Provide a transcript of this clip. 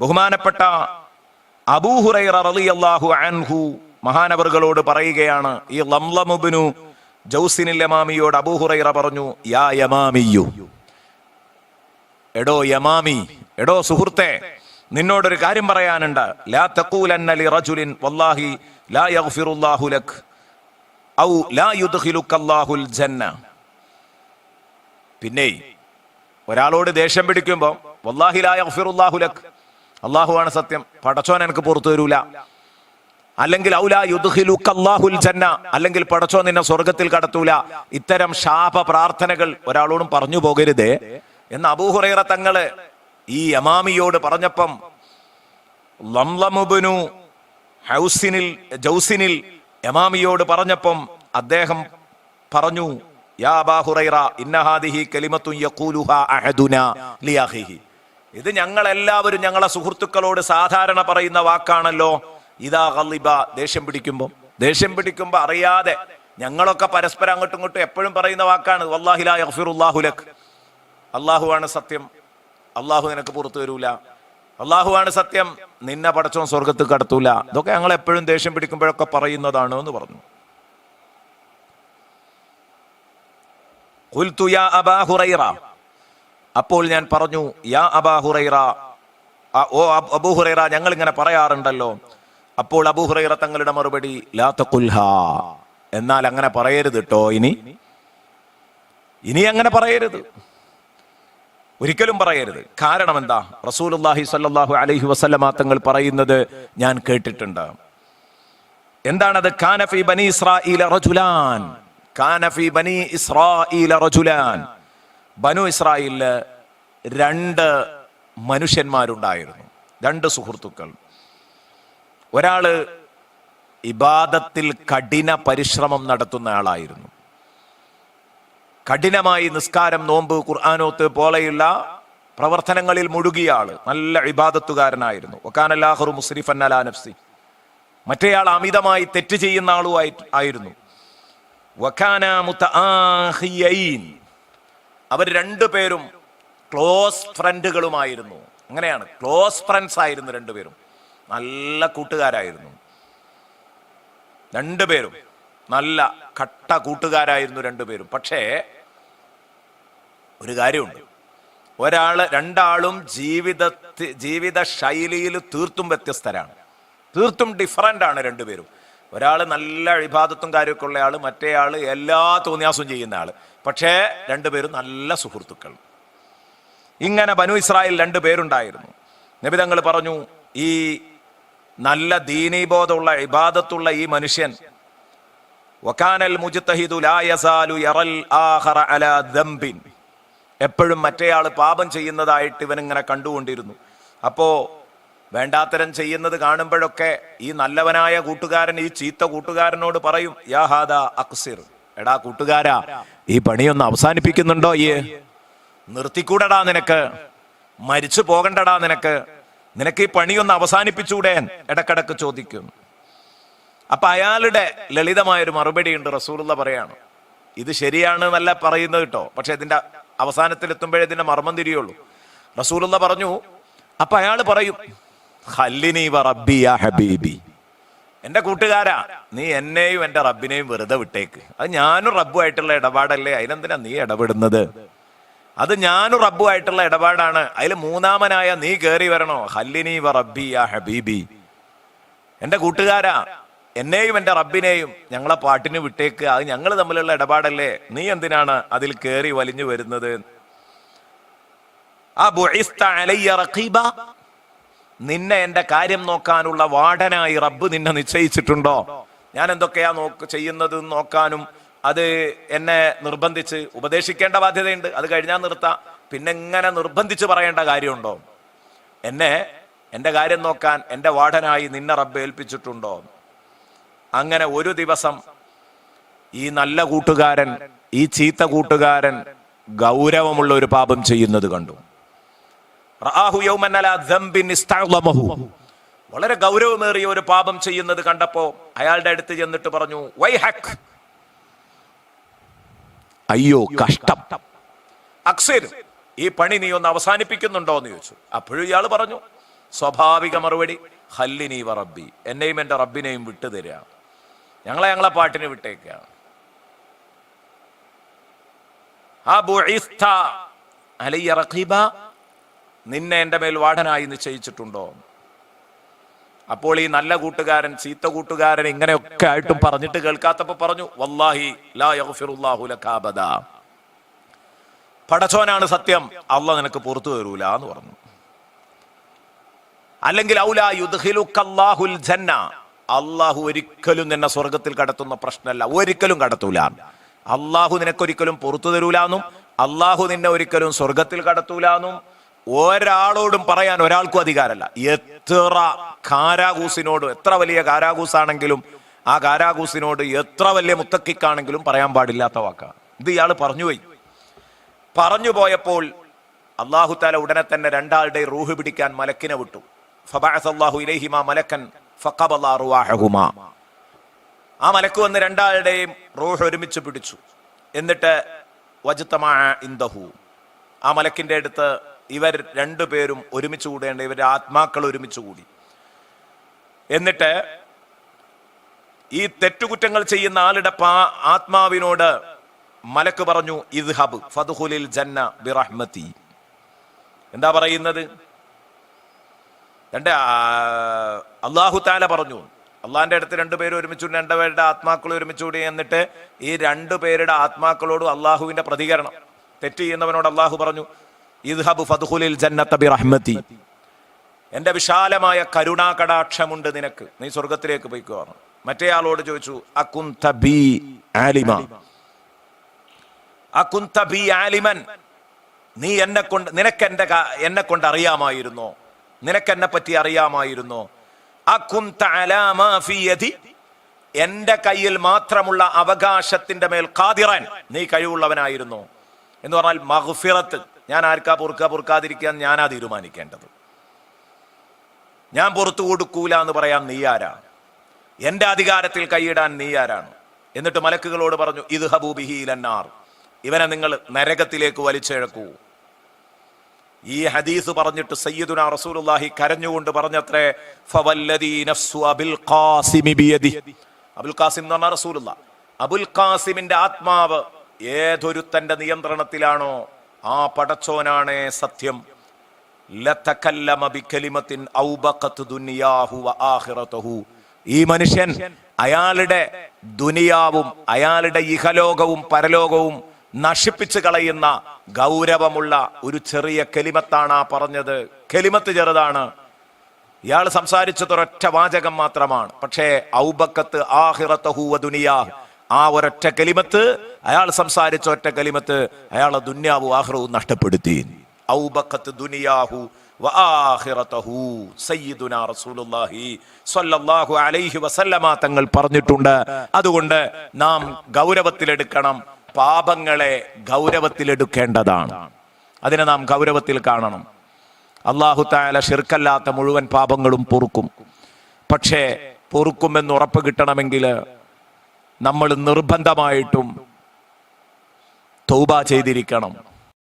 ബഹുമാനപ്പെട്ട അബൂഹുറൈറ റളിയല്ലാഹു അൻഹു മഹാനവറുകളോട് പറയുകയാണ് ഈ ലംലമുബിനു ജൗസിനിൽ യമാമിയോട് അബൂഹുറൈറ പറഞ്ഞു യാ യമാമിയു എടോ യമാമി എടോ സുഹൃത്തെ നിന്നോടൊരു കാര്യം പറയാനുണ്ട്. ലാ തഖൂലന്ന ലി റജുലിൻ വല്ലാഹി ലാ യഗ്ഫിറുല്ലാഹു ലക് ഔ ലാ യുദ്ഖിലുക്കല്ലാഹുൽ ജന്ന. പിന്നെ ഒരാളോട് ദേഷ്യം പിടിക്കുമ്പോൾ അള്ളാഹു ആണ് സത്യം. പടച്ചോൻ എനിക്ക് പുറത്തു തരൂല അല്ലെങ്കിൽ ഔലാ ജന്ന. അല്ലെങ്കിൽ പടച്ചോൻ നിന്നെ സ്വർഗത്തിൽ കടത്തൂല. ഇത്തരം ശാപ പ്രാർത്ഥനകൾ ഒരാളോടും പറഞ്ഞു പോകരുതേ. എന്ന് അബൂഹുറൈറ തങ്ങൾ ഈ യമാമിയോട് പറഞ്ഞപ്പം ലംലമുബനു ഹൗസിനിൽ ജൗസിനിൽ യമാമിയോട് പറഞ്ഞപ്പം അദ്ദേഹം പറഞ്ഞു ഇത് ഞങ്ങൾ എല്ലാവരും ഞങ്ങളെ സുഹൃത്തുക്കളോട് സാധാരണ പറയുന്ന വാക്കാണല്ലോ ഇതാ ഖലിബ ദേഷ്യം പിടിക്കുമ്പോൾ ദേഷ്യം പിടിക്കുമ്പോൾ അറിയാതെ ഞങ്ങളൊക്കെ പരസ്പരം അങ്ങോട്ടും ഇങ്ങോട്ടും എപ്പോഴും പറയുന്ന വാക്കാണ് വല്ലാഹില ലാ യഗ്ഫിറുല്ലാഹു ലക്. അള്ളാഹുവാണ് സത്യം അള്ളാഹു നിനക്ക് പുറത്തു വരൂല. അള്ളാഹുവാണ് സത്യം നിന്നെ പടച്ചോൻ സ്വർഗത്ത് കടത്തൂല. ഇതൊക്കെ ഞങ്ങൾ എപ്പോഴും ദേഷ്യം പിടിക്കുമ്പോഴൊക്കെ പറയുന്നതാണ് എന്ന് പറഞ്ഞു. ഖുൽതു യാ അബാ ഹുറൈറ. അപ്പോൾ ഞാൻ പറഞ്ഞു യാ അബാ ഹുറൈറ ഓ അബൂ ഹുറൈറ ഞങ്ങൾ ഇങ്ങനെ പറയാറുണ്ടല്ലോ. അപ്പോൾ അബൂ ഹുറൈറ തങ്ങളുടെ മറുപടി ലാ തഖുൽഹ. എന്നാൽ അങ്ങനെ പറയരുത് കേട്ടോ ഇനി. ഇനി അങ്ങനെ പറയരുത്. ഒരിക്കലും പറയരുത്. കാരണം എന്താ? റസൂലുള്ളാഹി സ്വല്ലല്ലാഹു അലൈഹി വസല്ലമ തങ്ങൾ പറയുന്നത് ഞാൻ കേട്ടിട്ടുണ്ട്. എന്താണത് കാനഫി ബനി ഇസ്രാഈല റജുലാൻ. കാനഫി ബനി ഇസ്രായില റജുലാൻ. ബനു ഇസ്രായേലിൽ രണ്ട് മനുഷ്യന്മാരുണ്ടായിരുന്നു. രണ്ട് സുഹൃത്തുക്കൾ. ഒരാൾ ഇബാദത്തിൽ കഠിന പരിശ്രമം നടത്തുന്ന ആളായിരുന്നു. കഠിനമായി നിസ്കാരം നോമ്പ് ഖുർആാനോത്ത് പോലെയുള്ള പ്രവർത്തനങ്ങളിൽ മുഴുകിയ ആൾ. നല്ല ഇബാദത്തുകാരനായിരുന്നു. ഒക്കാനല്ലാഹുറു മുസ്രിഫൻ അലാ നഫ്സി. മറ്റേയാൾ അമിതമായി തെറ്റ് ചെയ്യുന്ന ആളുമായി ആയിരുന്നു. വക്കാന മുത്തആഖിയൈൻ. അവർ രണ്ടുപേരും ക്ലോസ് ഫ്രണ്ടുകളുമായിരുന്നു. അങ്ങനെയാണ്. ക്ലോസ് ഫ്രണ്ട്സ് ആയിരുന്നു രണ്ടുപേരും നല്ല കൂട്ടുകാരായിരുന്നു. രണ്ടുപേരും നല്ല കട്ട കൂട്ടുകാരായിരുന്നു രണ്ടുപേരും പക്ഷേ ഒരു കാര്യമുണ്ട്. ഒരാൾ രണ്ടാളും ജീവിതത്തി ജീവിത ശൈലിയിൽ തീർത്തും വ്യത്യസ്തരാണ്. തീർത്തും ഡിഫറന്റ് ആണ് രണ്ടുപേരും ഒരാൾ നല്ല അഴിഭാതത്വം കാര്യമൊക്കെ ഉള്ള ആൾ മറ്റേ ആൾ എല്ലാ തോന്നിയാസവും ചെയ്യുന്ന ആൾ പക്ഷേ രണ്ടുപേരും നല്ല സുഹൃത്തുക്കൾ. ഇങ്ങനെ ബനു ഇസ്രായേൽ രണ്ടു പേരുണ്ടായിരുന്നു. നബി തങ്ങൾ പറഞ്ഞു ഈ നല്ല ദീനീബോധമുള്ള ഇബാദത്തുള്ള ഈ മനുഷ്യൻ വക്കാനൽ മുജ്തഹിദു ലായസാലു യറൽ ആഹറ എപ്പോഴും മറ്റേയാൾ പാപം ചെയ്യുന്നതായിട്ട് ഇവൻ ഇങ്ങനെ കണ്ടുകൊണ്ടിരുന്നു. അപ്പോ വേണ്ടാത്തരം ചെയ്യുന്നത് കാണുമ്പോഴൊക്കെ ഈ നല്ലവനായ കൂട്ടുകാരൻ ഈ ചീത്ത കൂട്ടുകാരനോട് പറയും യാഹാദ അക്സിർ. എടാ കൂട്ടുകാരാ ഈ പണിയൊന്ന് അവസാനിപ്പിക്കുന്നുണ്ടോ ഈ? നിർത്തിക്കൂടടാ നിനക്ക്. മരിച്ചു പോകണ്ടടാ നിനക്ക്. നിനക്ക് ഈ പണിയൊന്ന് അവസാനിപ്പിച്ചൂടെ ഇടക്കിടക്ക് ചോദിക്കും. അപ്പൊ അയാളുടെ ലളിതമായൊരു മറുപടി ഉണ്ട് റസൂലുള്ള പറയാണ്. ഇത് ശരിയാണ് എന്നല്ല പറയുന്നത് കേട്ടോ. പക്ഷെ ഇതിന്റെ അവസാനത്തിൽ എത്തുമ്പോഴേ ഇതിന്റെ മർമ്മം തിരിയുള്ളൂ. റസൂലുള്ള പറഞ്ഞു അപ്പൊ അയാൾ പറയും ഹബീബി. എന്റെ കൂട്ടുകാരാ നീ എന്നെയും എന്റെ റബ്ബിനെയും വെറുതെ വിട്ടേക്ക്. അത് ഞാനും റബ്ബുമായിട്ടുള്ള ഇടപാടല്ലേ? അതിനെന്തിനാ നീ ഇടപെടുന്നത്? അത് ഞാനും റബ്ബുമായിട്ടുള്ള ഇടപാടാണ്. അതിൽ മൂന്നാമനായ നീ കയറി വരണോ? ഹല്ലിനി വ യാ ഹബീബി. എന്റെ കൂട്ടുകാരാ എന്നെയും എന്റെ റബ്ബിനെയും ഞങ്ങളെ പാട്ടിന് വിട്ടേക്ക്. അത് ഞങ്ങൾ തമ്മിലുള്ള ഇടപാടല്ലേ? നീ എന്തിനാണ് അതിൽ കേറി വലിഞ്ഞു വരുന്നത്? ആ നിന്നെ എന്റെ കാര്യം നോക്കാനുള്ള വാടനായി റബ്ബ് നിന്നെ നിശ്ചയിച്ചിട്ടുണ്ടോ? ഞാൻ എന്തൊക്കെയാ നോക്ക് ചെയ്യുന്നത് നോക്കാനും അത് എന്നെ നിർബന്ധിച്ച് ഉപദേശിക്കേണ്ട ബാധ്യതയുണ്ട്. അത് കഴിഞ്ഞാൽ നിർത്താം. പിന്നെ ഇങ്ങനെ നിർബന്ധിച്ച് പറയേണ്ട കാര്യമുണ്ടോ? എന്നെ എന്റെ കാര്യം നോക്കാൻ എന്റെ വാടനായി നിന്നെ റബ്ബ് ഏൽപ്പിച്ചിട്ടുണ്ടോ? അങ്ങനെ ഒരു ദിവസം ഈ നല്ല കൂട്ടുകാരൻ ഈ ചീത്ത കൂട്ടുകാരൻ ഗൗരവമുള്ള ഒരു പാപം ചെയ്യുന്നത് കണ്ടു റആഹു യൗമൻ അലാ ദംബിൻ ഇസ്തഅളമഹു. വളരെ ഗൗരവമേറിയ ഒരു പാപം ചെയ്യുന്നത് കണ്ടപ്പോ അയാളുടെ അടുത്ത് ചെന്നിട്ട് പറഞ്ഞു വൈഹക്. അയ്യോ കഷ്ടം. അക്സർ ഈ പണി നീ ഒന്ന് അവസാനിപ്പിക്കുന്നുണ്ടോ? എന്ന് ചോദിച്ചു. അപ്പോഴും ഇയാൾ പറഞ്ഞു സ്വാഭാവിക മറുപടി ഹല്ലിനി വ റബ്ബി എന്നെയും എന്റെ റബ്ബിനെയും വിട്ടു തരിക. ഞങ്ങളെ ഞങ്ങളെ പാട്ടിന് വിട്ടേക്കുക ആ ബുഇസ്ത അലയ്യ നിന്നെ എന്റെ മേൽ വാടനായി നിശ്ചയിച്ചിട്ടുണ്ടോ? അപ്പോൾ ഈ നല്ല കൂട്ടുകാരൻ ചീത്ത കൂട്ടുകാരൻ ഇങ്ങനെയൊക്കെ ആയിട്ടും പറഞ്ഞിട്ട് കേൾക്കാത്തപ്പോ പറഞ്ഞു വല്ലാഹി ലാ യഗ്ഫിറുല്ലാഹു ലക അബദാ. പടച്ചോനാണ് സത്യം. അള്ള നിനക്ക് പുറത്തു തരൂല എന്ന് പറഞ്ഞു. അല്ലെങ്കിൽ ജന്ന. അള്ളാഹു ഒരിക്കലും നിന്നെ സ്വർഗത്തിൽ കടത്തുന്ന പ്രശ്നമല്ല. ഒരിക്കലും കടത്തൂല. അള്ളാഹു നിനക്കൊരിക്കലും പുറത്തു തരൂലാന്നും അള്ളാഹു നിന്നെ ഒരിക്കലും സ്വർഗത്തിൽ കടത്തൂലാന്നും ഒരാളോടും പറയാൻ ഒരാൾക്കും അധികാരമല്ല. എത്ര കാരാകൂസിനോട് എത്ര വലിയ കാരാകൂസാണെങ്കിലും ആ കാരാകൂസിനോട് എത്ര വലിയ മുത്തക്കിക്കാണെങ്കിലും പറയാൻ പാടില്ലാത്ത വാക്കാണ് ഇത് ഇയാൾ പറഞ്ഞുപോയി പറഞ്ഞു പോയപ്പോൾ അള്ളാഹു താല ഉടനെ തന്നെ രണ്ടാളുടെ റൂഹ് പിടിക്കാൻ മലക്കിനെ വിട്ടു. മലക്കൻ ആ മലക്ക് വന്ന് രണ്ടാളുടെയും റൂഹ് ഒരുമിച്ച് പിടിച്ചു. എന്നിട്ട് വജുത്തമായ ഇന്ദഹു ആ മലക്കിന്റെ അടുത്ത് ഇവർ രണ്ടുപേരും ഒരുമിച്ച് കൂടേണ്ട ഇവരുടെ ആത്മാക്കൾ ഒരുമിച്ച് കൂടി. എന്നിട്ട് ഈ തെറ്റുകുറ്റങ്ങൾ ചെയ്യുന്ന ആളുടെ പാ ആത്മാവിനോട് മലക്ക് പറഞ്ഞു ഇദ്ഹബ് ഫതുഹുലിൽ ജന്ന ബിറഹ്മത്തി. എന്താ പറയുന്നത്? രണ്ട് അള്ളാഹു താല പറഞ്ഞു അള്ളാഹിന്റെ അടുത്ത് രണ്ടുപേരും ഒരുമിച്ച് രണ്ടുപേരുടെ ആത്മാക്കൾ ഒരുമിച്ച് കൂടി എന്നിട്ട് ഈ രണ്ടുപേരുടെ ആത്മാക്കളോടും അള്ളാഹുവിന്റെ പ്രതികരണം. തെറ്റ് ചെയ്യുന്നവനോട് അള്ളാഹു പറഞ്ഞു എന്റെ വിശാലമായ കരുണാ കടാക്ഷമുണ്ട് നിനക്ക്. നീ സ്വർഗത്തിലേക്ക് പോയിക്കുവാണ് മറ്റേ ആളോട് ചോദിച്ചു അകുന്ത ബി ആലിമ? അകുന്ത ബി ആലിമൻ. നീ എന്നെ കൊണ്ട് നിനക്ക് എന്റെ എന്നെ കൊണ്ട് അറിയാമായിരുന്നോ? നിനക്ക് എന്നെ പറ്റി അറിയാമായിരുന്നോ? എന്റെ കയ്യിൽ മാത്രമുള്ള അവകാശത്തിന്റെ മേൽ കാതിറാൻ നീ കഴിവുള്ളവനായിരുന്നു. എന്ന് പറഞ്ഞാൽ മഹ്ഫിറത്ത് ഞാൻ ആർക്കാ പൊറുക്കുക പൊറുക്കാതിരിക്കാൻ ഞാനാ തീരുമാനിക്കേണ്ടത്. ഞാൻ പുറത്തു കൊടുക്കൂല എന്ന് പറയാൻ നീ ആരാണ് എന്റെ അധികാരത്തിൽ കൈയിടാൻ നീ ആരാണ്? എന്നിട്ട് മലക്കുകളോട് പറഞ്ഞു ഇത് ഹബൂബിഹിലന്നാർ ഇവനെ നിങ്ങൾ നരകത്തിലേക്ക് വലിച്ചെഴക്കൂ. ഈ ഹദീസ് പറഞ്ഞിട്ട് സയ്യിദുന റസൂലുള്ളാഹി കരഞ്ഞുകൊണ്ട് പറഞ്ഞത്രേ ഫവല്ലദീ നഫ്സു അബിൽ ഖാസിമി ബിയദി. അബുൽ ഖാസിം എന്ന് പറഞ്ഞ റസൂലുള്ള അബുൽ ഖാസിമിന്റെ ആത്മാവ് നിയന്ത്രണത്തിലാണോ ആ പടച്ചോനാണ് സത്യം. ദുനിയാഹു ഈ മനുഷ്യൻ അയാളുടെ ദുനിയാവും അയാളുടെ ഇഹലോകവും പരലോകവും നശിപ്പിച്ചു കളയുന്ന ഗൗരവമുള്ള ഒരു ചെറിയ കെലിമത്താണ് ആ പറഞ്ഞത്. കെലിമത്ത് ചെറുതാണ്. ഇയാൾ സംസാരിച്ചത് ഒരൊറ്റ വാചകം മാത്രമാണ്. പക്ഷേ ഔബക്കത്ത് ആഹിറത്തഹൂവ ദുനിയാ ആ ഒരൊറ്റ കലിമത്ത് അയാൾ സംസാരിച്ച ഒറ്റ കലിമത്ത് അയാളെ ദുന്യാവും ആഹ്റവും നഷ്ടപ്പെടുത്തി. ഔബക്കത്ത് ദുനിയാഹു തങ്ങൾ പറഞ്ഞിട്ടുണ്ട്. അതുകൊണ്ട് നാം ഗൗരവത്തിലെടുക്കണം. പാപങ്ങളെ ഗൗരവത്തിലെടുക്കേണ്ടതാണ്. അതിനെ നാം ഗൗരവത്തിൽ കാണണം. അള്ളാഹു താല ഷിർക്കല്ലാത്ത മുഴുവൻ പാപങ്ങളും പൊറുക്കും. പക്ഷേ പൊറുക്കുമെന്ന് ഉറപ്പ് കിട്ടണമെങ്കിൽ നമ്മൾ നിർബന്ധമായിട്ടും തൗബ ചെയ്തിരിക്കണം.